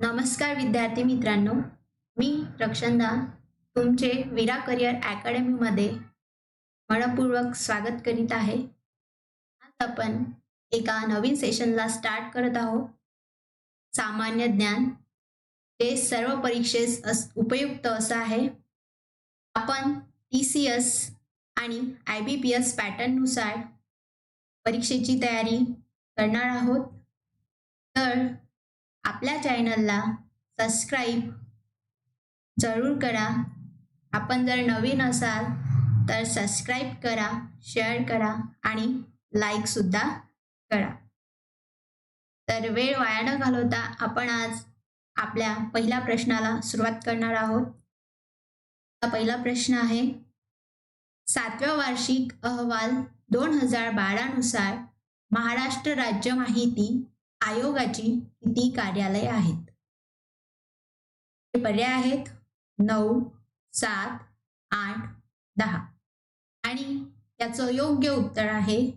नमस्कार विद्यार्थी मित्रांनो. मी रक्षंदा. तुमचे विरा करिअर अकॅडमीमध्ये मनपूर्वक स्वागत करीत आहे. आज आपण एका नवीन सेशनला स्टार्ट करत आहोत. सामान्य ज्ञान ते सर्व परीक्षेस अस उपयुक्त असं आहे. आपण टी सी एस आणि आय बी पी एस पॅटर्ननुसार परीक्षेची तयारी करणार आहोत. तर आपल्या चॅनलला सबस्क्राईब जरूर करा. आपण जर नवीन असाल तर सबस्क्राईब करा शेअर करा आणि लाईकसुद्धा करा. तर वेळ वाया न घालवता आपण आज आपल्या पहिल्या प्रश्नाला सुरुवात करणार आहोत. हा पहिला प्रश्न आहे सातव्या वार्षिक अहवाल दोन हजार बारानुसार महाराष्ट्र राज्य माहिती आयोगाची किती कार्यालय आहेत? पर्याय आहेत नऊ सात आठ दहा. आणि त्याचं योग्य उत्तर आहे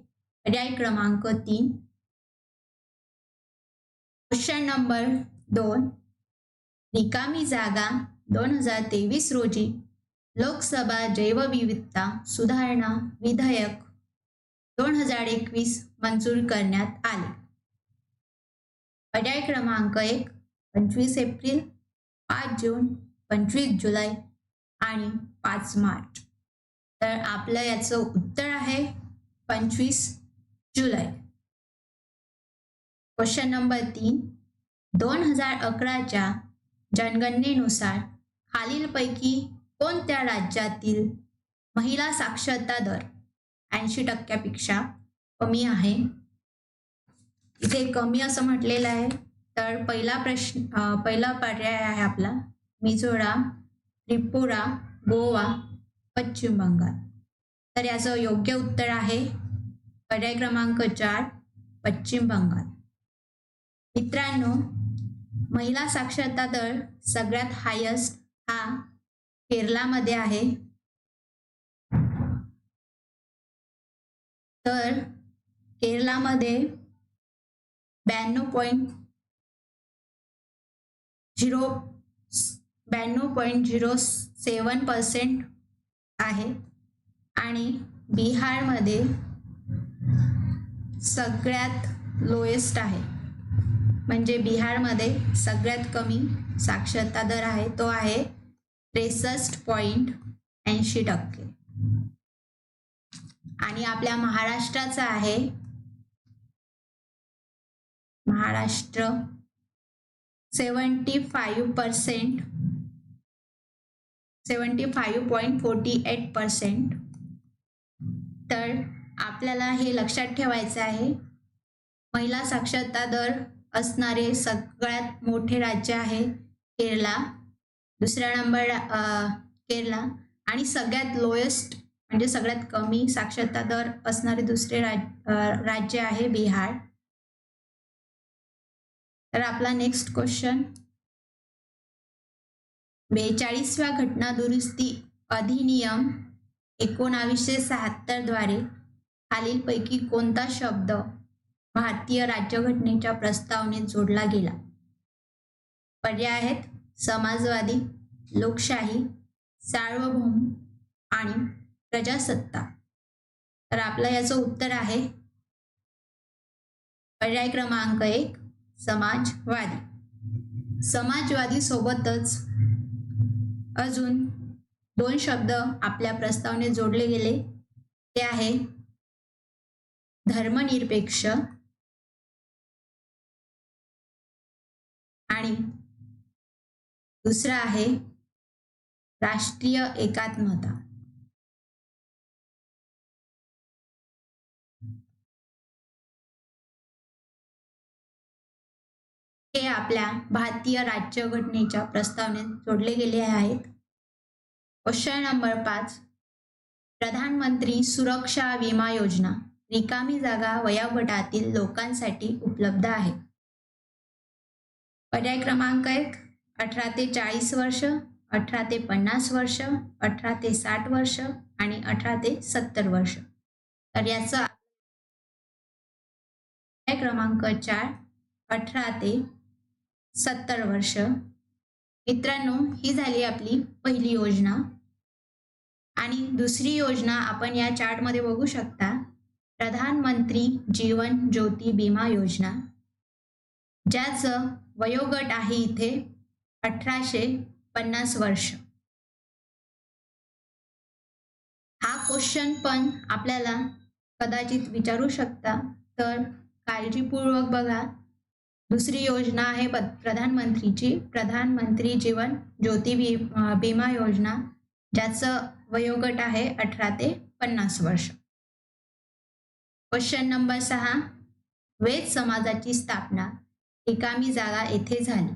पर्याय क्रमांक तीन. क्वेश्चन नंबर दोन. रिकामी जागा दोन हजार तेवीस रोजी लोकसभा जैवविविधता सुधारणा विधेयक दोन हजार एकवीस मंजूर करण्यात आले. पर्याय क्रमांक एक पंचवीस एप्रिल पाच जून पंचवीस जुलै आणि पाच मार्च. तर आपलं याचं उत्तर आहे पंचवीस जुलै. क्वेश्चन नंबर तीन दोन हजार अकराच्या जनगणनेनुसार खालीलपैकी कोणत्या राज्यातील महिला साक्षरता दर ऐंशी टक्क्यापेक्षा कमी आहे? इथे कमी असं म्हटलेलं आहे तर पहिला प्रश्न पहिला पर्याय आहे आपला. मिझोराम त्रिपुरा गोवा पश्चिम बंगाल. तर याचं योग्य उत्तर आहे पर्याय क्रमांक चार पश्चिम बंगाल. मित्रांनो महिला साक्षरता दर सगळ्यात हायस्ट हा केरलामध्ये आहे. तर केरलामध्ये ब्याण्णव पॉईंट झिरो ब्याण्णव पॉईंट झिरो सेवन पर्सेंट आहे. आणि बिहारमध्ये सगळ्यात लोएस्ट आहे. म्हणजे बिहारमध्ये सगळ्यात कमी साक्षरता दर आहे तो आहे त्रेसष्ट पॉईंट ऐंशी टक्के. आणि आपल्या महाराष्ट्राचा आहे Maharashtra. Seventy five percent seventy five point forty eight percent तर आपल्याला हे लक्षात ठेवायचं आहे. महिला साक्षरता दर असणारे सगळ्यात मोठे राज्य आहे केरला. दुसऱ्या नंबर केरला. आणि सगळ्यात लोएस्ट म्हणजे सगळ्यात कमी साक्षरता दर असणारे दुसरे राज राज्य आहे बिहार. तर आपला नेक्स्ट क्वेश्चन बेचाळीसव्या घटना दुरुस्ती अधिनियम एकोणावीसशे शहात्तरद्वारे खालीलपैकी कोणता शब्द भारतीय राज्यघटनेच्या प्रस्तावनेत जोडला गेला? पर्याय आहेत समाजवादी लोकशाही सार्वभौम आणि प्रजासत्ता. तर आपलं याचं उत्तर आहे पर्याय क्रमांक एक समाजवादी. समाजवादी सोबतच अजून दोन शब्द आपल्या प्रस्तावनेत जोडले गेले. ते आहे धर्मनिरपेक्ष आणि दुसरा आहे राष्ट्रीय एकात्मता. ते आपल्या भारतीय राज्यघटनेच्या प्रस्तावनेत जोडले गेले आहेत. क्वेश्चन नंबर पाच. प्रधानमंत्री सुरक्षा विमा योजना रिकामी जागा वयोगटातील लोकांसाठी उपलब्ध आहे. पर्याय क्रमांक एक. अठरा ते चाळीस वर्ष अठरा ते पन्नास वर्ष अठरा ते साठ वर्ष आणि अठरा ते सत्तर वर्ष. तर याचा पर्याय क्रमांक चार. अठरा ते सत्तर वर्ष. मित्रांनो ही झाली आपली पहिली योजना. आणि दुसरी योजना आपण या चार्टमध्ये बघू शकता. प्रधानमंत्री जीवन ज्योती विमा योजना. ज्याचं वयोगट आहे इथे अठराशे पन्नास वर्ष. हा क्वेश्चन पण आपल्याला कदाचित विचारू शकता. तर काळजीपूर्वक बघा. दुसरी योजना आहे प्रधानमंत्रीची प्रधानमंत्री जीवन ज्योती विमा योजना ज्याचं वयोगट आहे अठरा ते पन्नास वर्ष. क्वेश्चन नंबर सहा वेद समाजाची स्थापना रिकामी जागा येथे झाली.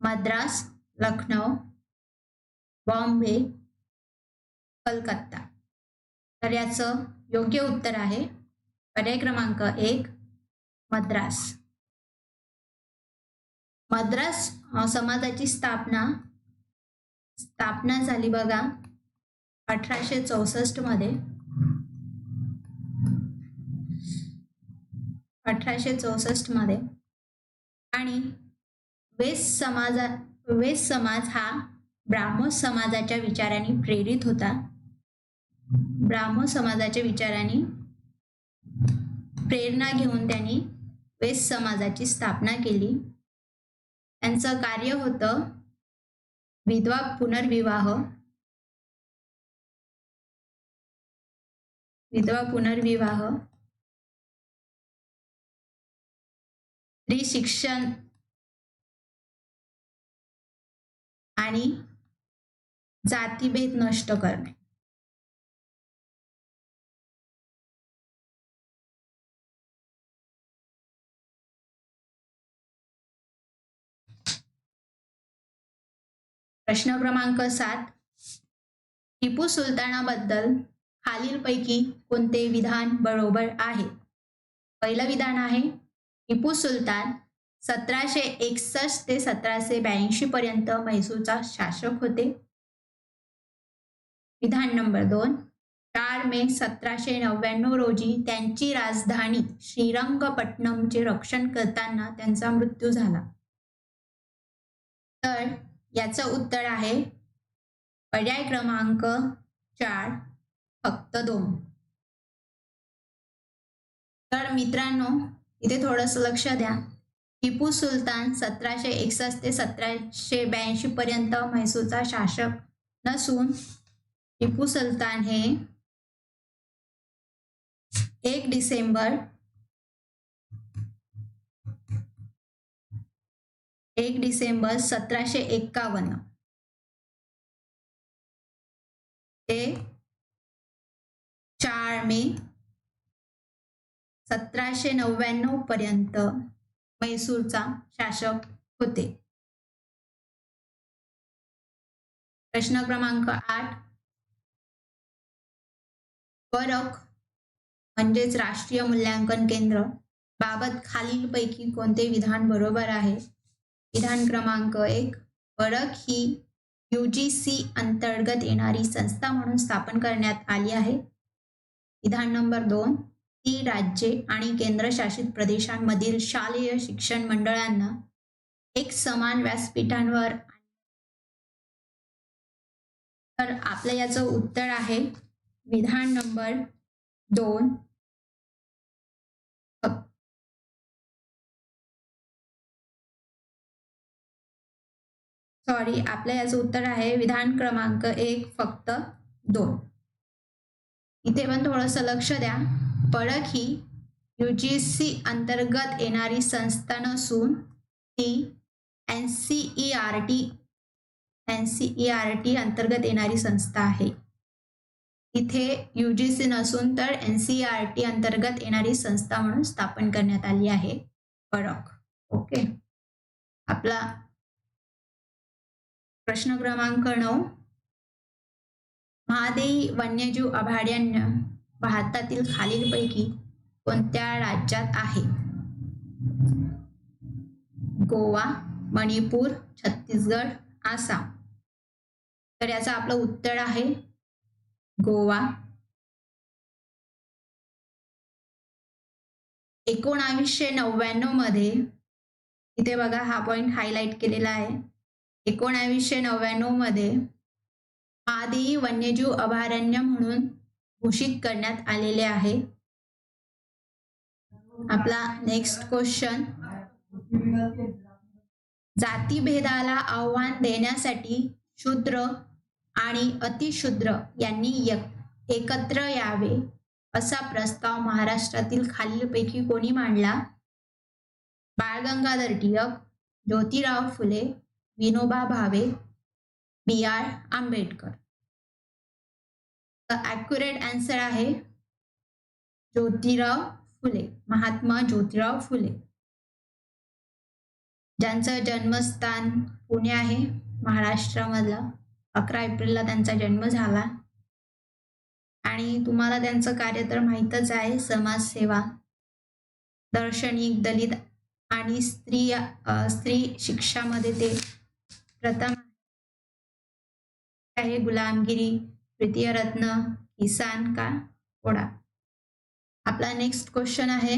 मद्रास लखनौ बॉम्बे कलकत्ता. तर याचं योग्य उत्तर आहे पर्याय क्रमांक एक मद्रास. मद्रास समाजाची स्थापना स्थापना झाली बघा अठराशे चौसष्टमध्ये. अठराशे चौसष्टमध्ये. आणि वेस समाजा वेस समाज हा ब्राह्मण समाजाच्या विचारांनी प्रेरित होता. ब्राह्मण समाजाच्या विचारांनी प्रेरणा घेऊन त्यांनी वेस समाजाची स्थापना केली. त्यांचं कार्य होतं विधवा पुनर्विवाह. विधवा पुनर्विवाह. स्त्री शिक्षण. आणि जातीभेद नष्ट करणे. प्रश्न क्रमांक सात. टिपू सुलतानाबद्दल खालीलपैकी कोणते विधान बरोबर आहे? पहिलं विधान आहे टिपू सुलतान सतराशे एकसष्ट ते सतराशे ब्याऐंशी पर्यंत म्हैसूरचा शासक होते. विधान नंबर दोन चार मे सतराशे नव्याण्णव रोजी त्यांची राजधानी श्रीरंगपट्टणमचे रक्षण करताना त्यांचा मृत्यू झाला. तर याचं उत्तर आहे पर्याय क्रमांक चार फक्त दोन. तर मित्रांनो इथे थोडस लक्ष द्या. टिपू सुलतान सतराशे एकसष्ट ते सतराशे ब्याऐंशी पर्यंत म्हैसूरचा शासक नसून टिपू सुलतान हे एक डिसेंबर एक डिसेंबर सतराशे एक्कावन्न. ते चार मे सतराशे नव्याण्णव पर्यंत मैसूरचा शासक होते. प्रश्न क्रमांक आठ. फरक म्हणजेच राष्ट्रीय मूल्यांकन केंद्र बाबत खालीलपैकी कोणते विधान बरोबर आहे? विधान क्रमांक एक फरक ही यू जी सी अंतर्गत येणारी संस्था म्हणून स्थापन करण्यात आली आहे. विधान नंबर दोन ती राज्ये आणि केंद्रशासित प्रदेशांमधील शालेय शिक्षण मंडळांना एक समान व्यासपीठांवर तर आपलं याचं उत्तर आहे. विधान नंबर दोन सॉरी आपलं याचं उत्तर आहे विधान क्रमांक एक फक्त दोन. इथे पण थोडस लक्ष द्या. पडक ही सी अंतर्गत येणारी संस्था नसून ती N C E R T N C E R T अंतर्गत येणारी संस्था आहे. इथे यू जी सी नसून तर एन सी आर टी अंतर्गत येणारी संस्था म्हणून स्थापन करण्यात आली आहे. पडक. ओके. आपला प्रश्न क्रमांक नऊ. महादेई वन्यजीव अभयारण्य भारतातील खालीलपैकी कोणत्या राज्यात आहे? गोवा मणिपूर छत्तीसगड आसाम. तर याचं आपलं उत्तर आहे गोवा. एकोणावीसशे नव्याण्णवमध्ये इथे बघा हा पॉइंट हायलाइट केलेला आहे. एकोणावीसशे नव्याण्णवमध्ये महादेवी वन्यजीव अभयारण्य म्हणून घोषित करण्यात आलेले आहे. आपला नेक्स्ट क्वेश्चन जातीभेदाला आव्हान देण्यासाठी शूद्र आणि अतिशूद्र यांनी एकत्र यावे असा प्रस्ताव महाराष्ट्रातील खालीलपैकी कोणी मांडला? Bal Gangadhar Tilak Jyotirao Phule Vinoba Bhave B R Ambedkar. Accurate answer आहे ज्योतिराव फुले महात्मा ज्योतिराव फुले. ज्यांचं जन्मस्थान पुणे आहे महाराष्ट्रामधला. अकरा एप्रिलला त्यांचा जन्म झाला. आणि तुम्हाला त्यांचं कार्य तर माहीतच आहे समाजसेवा दार्शनिक दलित आणि स्त्री स्त्री शिक्षामध्ये ते प्रथम आहे गुलामगिरी तृतीय रत्न किसान का कोडा आपला नेक्स्ट क्वेश्चन आहे.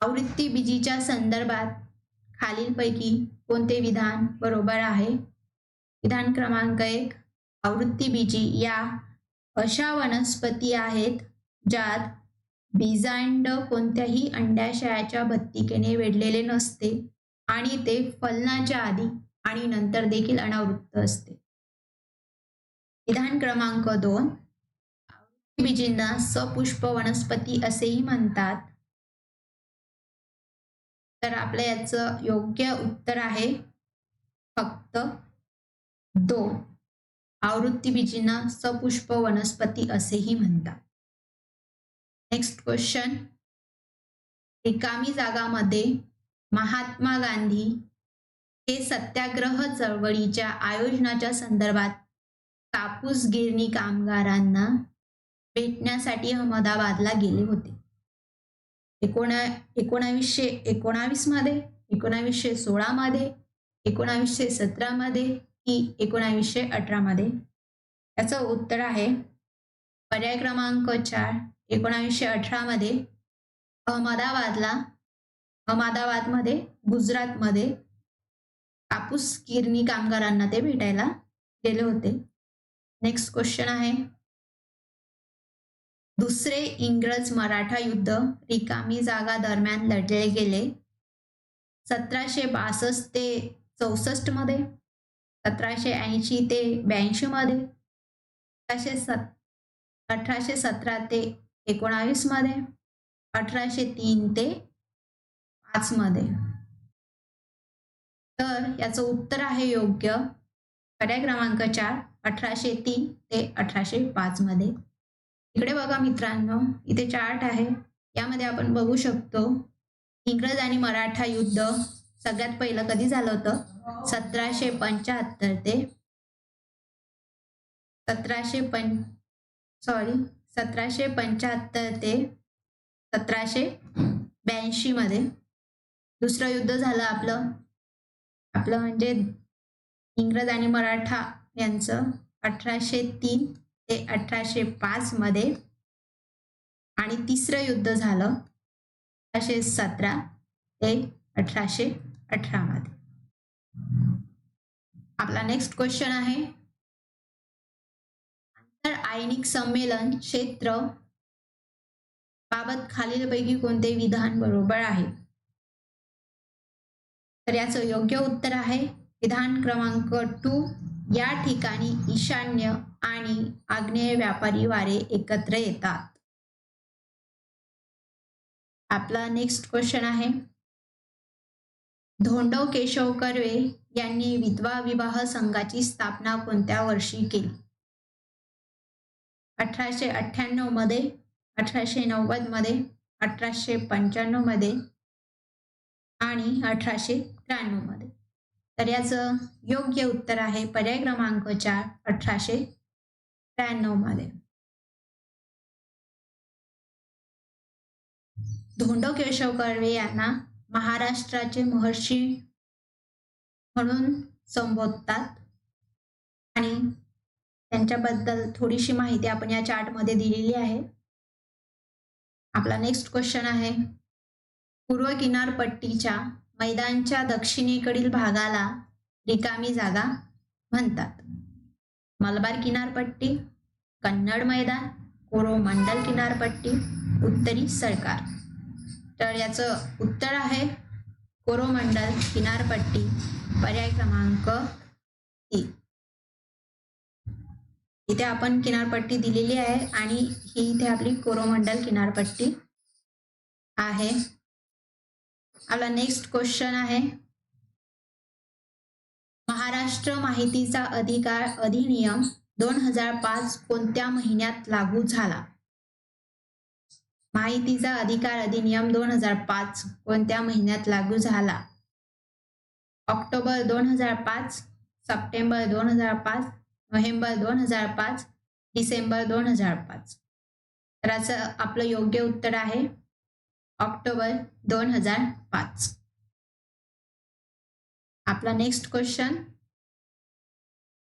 आवृत्ती बीजीच्या संदर्भात खालीलपैकी कोणते विधान बरोबर आहे? विधान क्रमांक एक आवृत्ती बीजी या अशा वनस्पती आहेत ज्यात बीजांड कोणत्याही अंडाशयाच्या भत्तिकेने वेढलेले नसते. आणि ते फलनाच्या आधी आणि नंतर देखील अनावृत्त असते. विधान क्रमांक दोन. बीजींना सपुष्प वनस्पती असेही म्हणतात. तर आपल्या याचं योग्य उत्तर आहे फक्त दोन आवृत्ती बीजींना सपुष्प वनस्पती असेही म्हणतात. नेक्स्ट क्वेश्चन रिकामी जागामध्ये महात्मा गांधी हे सत्याग्रह चळवळीच्या आयोजनाच्या संदर्भात कापूस गिरणी कामगारांना भेटण्यासाठी अहमदाबादला गेले होते. एकोणा एकोणावीसशे एकोणावीसमध्ये एकोणावीसशे सोळा मध्ये एकोणावीसशे सतरा मध्ये की एकोणावीसशे अठरा मध्ये याचं उत्तर आहे पर्याय क्रमांक चार एकोणावीसशे अठरा मध्ये अहमदाबादला अहमदाबादमध्ये गुजरातमध्ये कापूस किरणी कामगारांना ते भेटायला गेले होते. नेक्स्ट क्वेश्चन आहे. दुसरे इंग्रज मराठा युद्ध रिकामी जागा दरम्यान लढले गेले. सतराशे बासष्ट ते चौसष्टमध्ये सतराशे ऐंशी ते ब्याऐंशी मध्ये अठराशे सत अठराशे सतरा ते एकोणावीसमध्ये अठराशे तीन ते पाच मध्ये. तर याचं उत्तर आहे योग्य. पर्याय क्रमांक चार अठराशे तीन ते अठराशे पाच मध्ये. इकडे बघा मित्रांनो इथे चार्ट आहे. यामध्ये आपण बघू शकतो इंग्रज आणि मराठा युद्ध सगळ्यात पहिलं कधी झालं होतं? सतराशे पंच्याहत्तर ते. सतराशे पं सॉरी सतराशे पंच्याहत्तर ते सतराशे ब्याऐंशी मध्ये. दुसरं युद्ध झालं आपलं. आपलं म्हणजे इंग्रज आणि मराठा यांचं अठराशे तीन ते अठराशे पाच मध्ये आणि तिसरं युद्ध झालं अठराशे सतरा ते अठराशे अठरा मध्ये. आपला नेक्स्ट क्वेश्चन आहे. आंतर आयनिक संमेलन क्षेत्र बाबत खालीलपैकी कोणते विधान बरोबर आहे? तर याचं योग्य उत्तर आहे. विधान क्रमांक टू या ठिकाणी ईशान्य आणि आग्नेय व्यापारी वारे एकत्र येतात. आपला नेक्स्ट क्वेश्चन आहे. धोंडो केशव कर्वे यांनी विधवा विवाह संघाची स्थापना कोणत्या वर्षी केली? अठराशे अठ्ठ्याण्णवमध्ये अठराशे नव्वदमध्ये अठराशे पंच्याण्णवमध्ये आणि अठराशे त्र्याण्णवमध्ये तर याचं योग्य उत्तर आहे पर्याय क्रमांक चार अठराशे त्र्याण्णवमध्ये धोंडो केशव कर्वे यांना महाराष्ट्राचे महर्षी म्हणून संबोधतात. आणि त्यांच्याबद्दल थोडीशी माहिती आपण या चार्टमध्ये दिलेली आहे. आपला नेक्स्ट क्वेश्चन आहे पूर्व किनारपट्टीच्या मैदानच्या दक्षिणेकडील भागाला रिकामी जागा म्हणतात. मलबार किनारपट्टी कन्नड मैदान कोरोमंडल किनारपट्टी उत्तरी सरकार. तर याचं उत्तर आहे कोरोमंडल किनारपट्टी पर्याय क्रमांक तीन इथे आपण किनारपट्टी दिलेली आहे आणि ही इथे आपली कोरोमंडल किनारपट्टी आहे. आपला नेक्स्ट क्वेश्चन आहे. महाराष्ट्र माहितीचा अधिकार अधिनियम दोन हजार पाच कोणत्या महिन्यात लागू झाला? माहितीचा अधिकार अधिनियम दोन हजार पाच कोणत्या महिन्यात लागू झाला? ऑक्टोबर दोन हजार पाच सप्टेंबर दोन हजार पाच नोव्हेंबर दोन हजार पाच डिसेंबर दोन हजार पाच. तर याचं आपलं योग्य उत्तर आहे. ऑक्टोबर दोन हजार पाच. आपला नेक्स्ट क्वेश्चन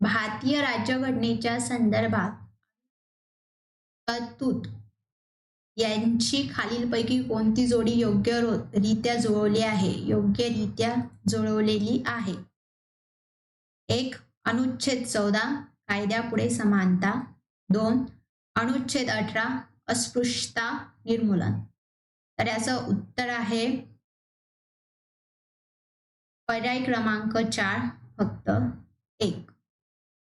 भारतीय राज्यघटनेच्या संदर्भात तरतूद यांची खालीलपैकी कोणती जोडी योग्य रित्या जुळवली आहे? योग्यरित्या जुळवलेली आहे. एक अनुच्छेद चौदा कायद्यापुढे समानता. दोन अनुच्छेद अठरा अस्पृश्यता निर्मूलन. तर याचं उत्तर आहे पर्याय क्रमांक चार फक्त एक.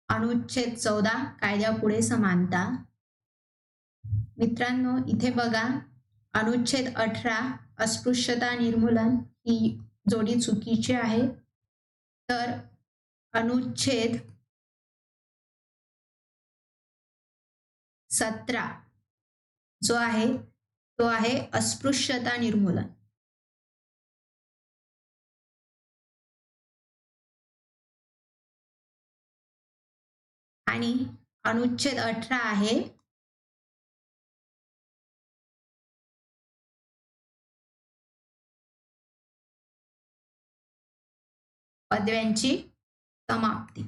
अनुच्छेद चौदा कायद्यापुढे समानता. मित्रांनो इथे बघा अनुच्छेद अठरा अस्पृश्यता निर्मूलन ही जोडी चुकीची आहे. तर अनुच्छेद सतरा जो आहे तो आहे अस्पृश्यता निर्मूलन. आणि अनुच्छेद अठरा आहे. पदव्यांची समाप्ती.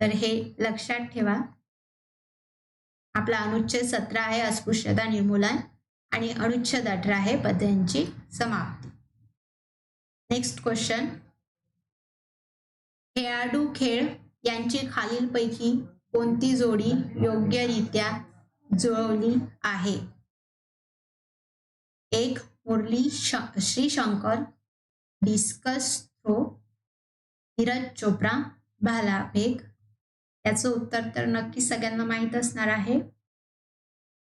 तर हे लक्षात ठेवा. आपला अनुच्छेद सतरा आहे अस्पृश्यता निर्मूलन आणि अनुच्छेद अठरा आहे पद्यांची समाप्ती. नेक्स्ट क्वेश्चन खेळाडू खेळ यांची खालीलपैकी कोणती जोडी योग्यरित्या जुळवली आहे? एक मुरली श श्रीशंकर डिस्कस थ्रो नीरज चोप्रा भालाफेक याचं उत्तर तर नक्की सगळ्यांना माहीत असणार आहे.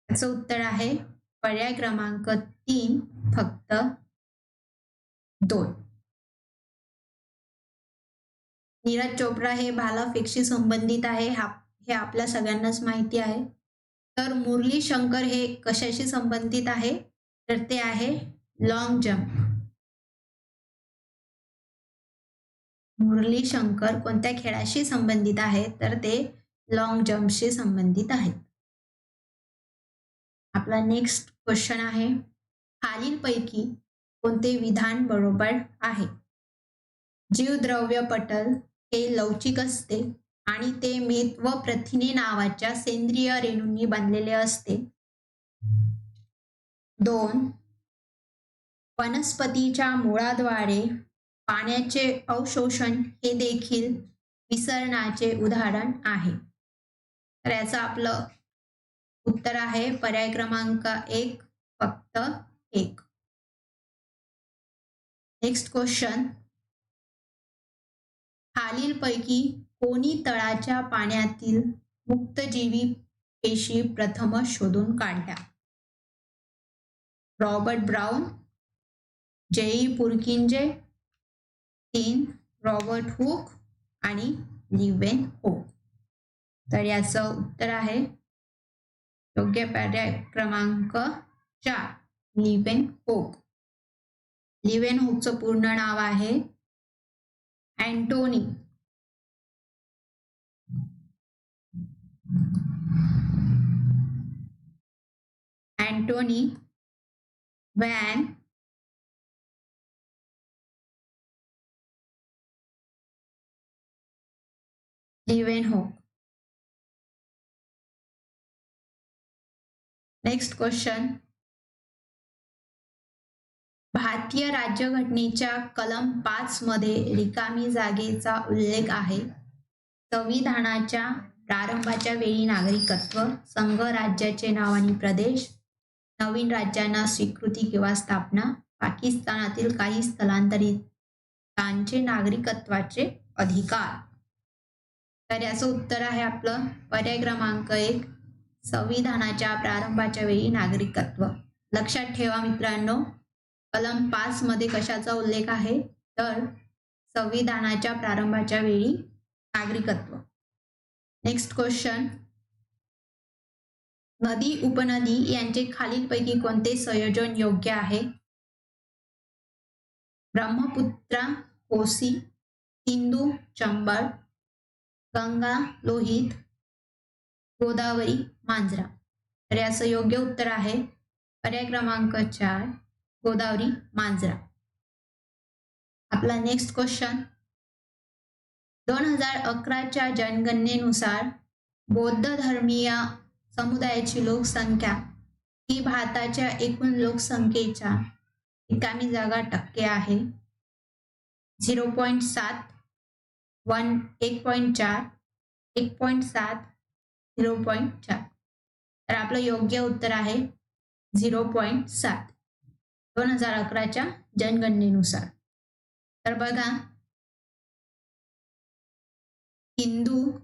याचं उत्तर आहे पर्याय क्रमांक तीन फक्त दोन. नीरज चोप्रा हे भालाफेकशी संबंधित आहे हा हे आपल्या सगळ्यांनाच माहिती आहे. तर मुरली शंकर हे कशाशी संबंधित आहे? तर ते आहे लॉंग जम्प मुरली शंकर कोणत्या खेळाशी संबंधित आहे तर ते लॉंग जम्पशी संबंधित आहेत. आपला नेक्स्ट क्वेश्चन आहे खालीलपैकी कोणते विधान बरोबर आहे? जीवद्रव्य पटल हे लवचिक असते आणि ते मेद व प्रथिने नावाच्या सेंद्रिय रेणूंनी बनलेले असते. दोन वनस्पतीच्या मुळाद्वारे पाण्याचे अवशोषण हे देखील विसरणाचे उदाहरण आहे. तर याचं आपलं उत्तर आहे पर्याय क्रमांक एक फक्त एक. नेक्स्ट क्वेश्चन खालीलपैकी कोणी तळाच्या पाण्यातील मुक्तजीवी पेशी प्रथम शोधून काढल्या? रॉबर्ट ब्राउन जेई पुरकिंजे तीन रॉबर्ट हुक आणि लिवेन हो तर याचं उत्तर आहे योग्य पर्याय क्रमांक चार लिवेन होक लिवेन होकचं पूर्ण नाव आहे Antonie. Antonie van Leeuwenhoek. Next question भारतीय राज्यघटनेच्या कलम पाच मध्ये रिकामी जागेचा उल्लेख आहे. संविधानाच्या प्रारंभाच्या वेळी नागरिकत्व संघ राज्याचे नाव आणि प्रदेश नवीन राज्यांना स्वीकृती किंवा स्थापना पाकिस्तानातील काही स्थलांतरितांचे नागरिकत्वाचे अधिकार. तर याचं उत्तर आहे आपलं. पर्याय क्रमांक एक संविधानाच्या प्रारंभाच्या वेळी नागरिकत्व. लक्षात ठेवा मित्रांनो कलम पाच मध्ये कशाचा उल्लेख आहे? तर संविधानाच्या प्रारंभाच्या वेळी नागरिकत्व. नेक्स्ट क्वेश्चन नदी उपनदी यांचे खालीलपैकी कोणते संयोजन योग्य आहे? ब्रह्मपुत्रा कोसी सिंधू चंबळ गंगा लोहित गोदावरी मांजरा. तर याचं योग्य उत्तर आहे. पर्याय क्रमांक चार गोदावरी मांजरा. आपला नेक्स्ट क्वेश्चन दोन हजार अकराच्या जनगणनेनुसार बौद्ध धर्मीय समुदायाची लोकसंख्या ही भारताच्या एकूण लोकसंख्येच्या रिकामी जागा टक्के आहे. झिरो पॉईंट सात वन एक पॉईंट चार एक पॉईंट सात झिरो पॉईंट चार. तर आपलं योग्य उत्तर आहे झिरो पॉईंट सात. दोन हजार अकराच्या जनगणनेनुसार. तर बघा. हिंदू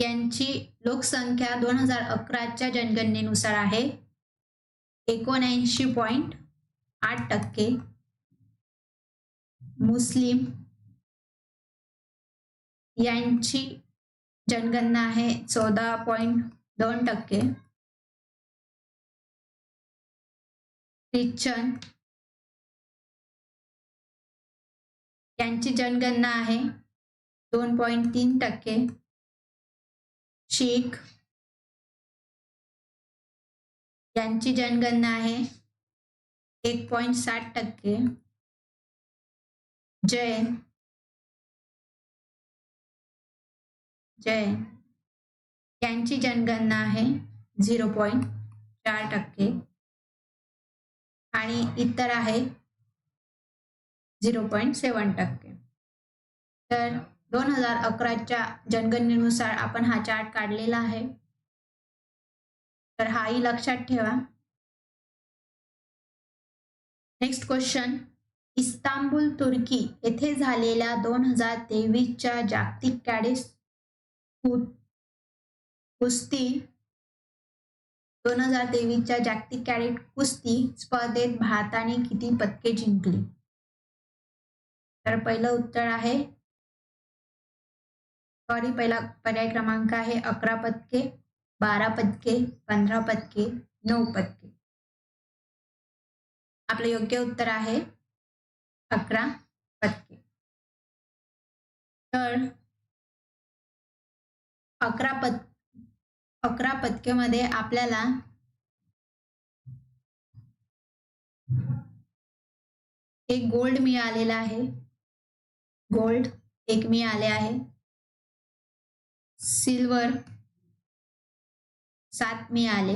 यांची लोकसंख्या दोन हजार अकराच्या जनगणनेनुसार आहे एकोणऐंशी पॉईंट आठ टक्के. मुस्लिम यांची जनगणना आहे चौदा पॉईंट दोन टक्के। ख्रिश्चन यांची जनगणना आहे दोन पॉईंट तीन टक्के। शीख। यांची जनगणना आहे एक पॉईंट साठ टक्के। जैन। जैन यांची जनगणना आहे झिरो पॉईंट चार टक्के. आणि इतर आहे झिरो पॉईंट सेवन टक्के. तर दोन हजार अकराच्या जनगणनेनुसार आपण हा चार्ट काढलेला आहे. तर हाही लक्षात ठेवा. Next question. इस्तांबुल तुर्की येथे झालेल्या दोन हजार तेवीसच्या जागतिक कॅडेस कुस्ती दोन हजार तेवीसच्या जागतिक कॅडेट कुस्ती स्पर्धेत भारताने किती पदके जिंकली? तर पहिलं उत्तर आहे सॉरी पहिला पर्याय क्रमांक आहे अकरा पदके बारा पदके पंधरा पदके नऊ पदके. आपलं योग्य उत्तर आहे अकरा पदके. तर अकरा पद अकरा पदकेमध्ये आपल्याला एक गोल्ड मिळालेला आहे. गोल्ड एक मिळाले आहे. सिल्वर सात मिळाले.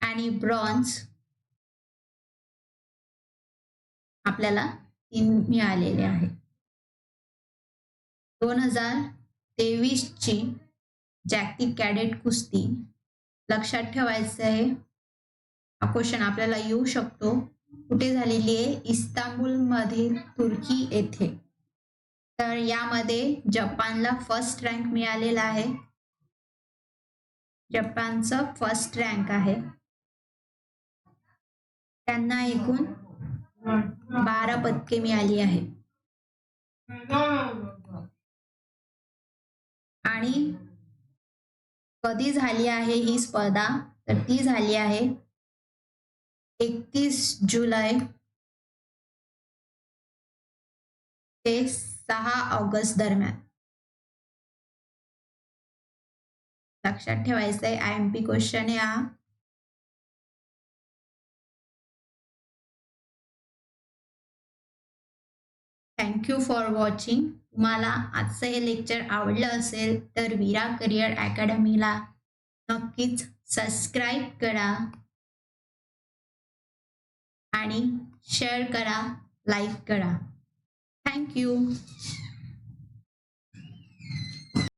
आणि ब्रॉन्झ आपल्याला तीन मिळालेले आहे. दोन हजार तेवीसची जागतिक कॅडेट कुस्ती. लक्षात ठेवायचं आहे. हा क्वेश्चन आपल्याला येऊ शकतो. कुठे झालेली आहे? इस्तांबुलमध्ये तुर्की येथे. तर यामध्ये जपानला फर्स्ट रँक मिळालेला आहे. जपानचं फर्स्ट रँक आहे. त्यांना एकूण बारा पदके मिळाली आहे. आणि कधी झाली आहे ही स्पर्धा? तर ती झाली आहे एकतीस जुलै ते सहा ऑगस्ट दरम्यान. लक्षात ठेवायचं आय एम पी क्वेश्चन हा थँक्यू फॉर वॉचिंग तुम्हाला आजचं हे लेक्चर आवडलं असेल तर वीरा करिअर अकॅडमीला नक्कीच सबस्क्राईब करा आणि शेअर करा लाईक करा. थँक्यू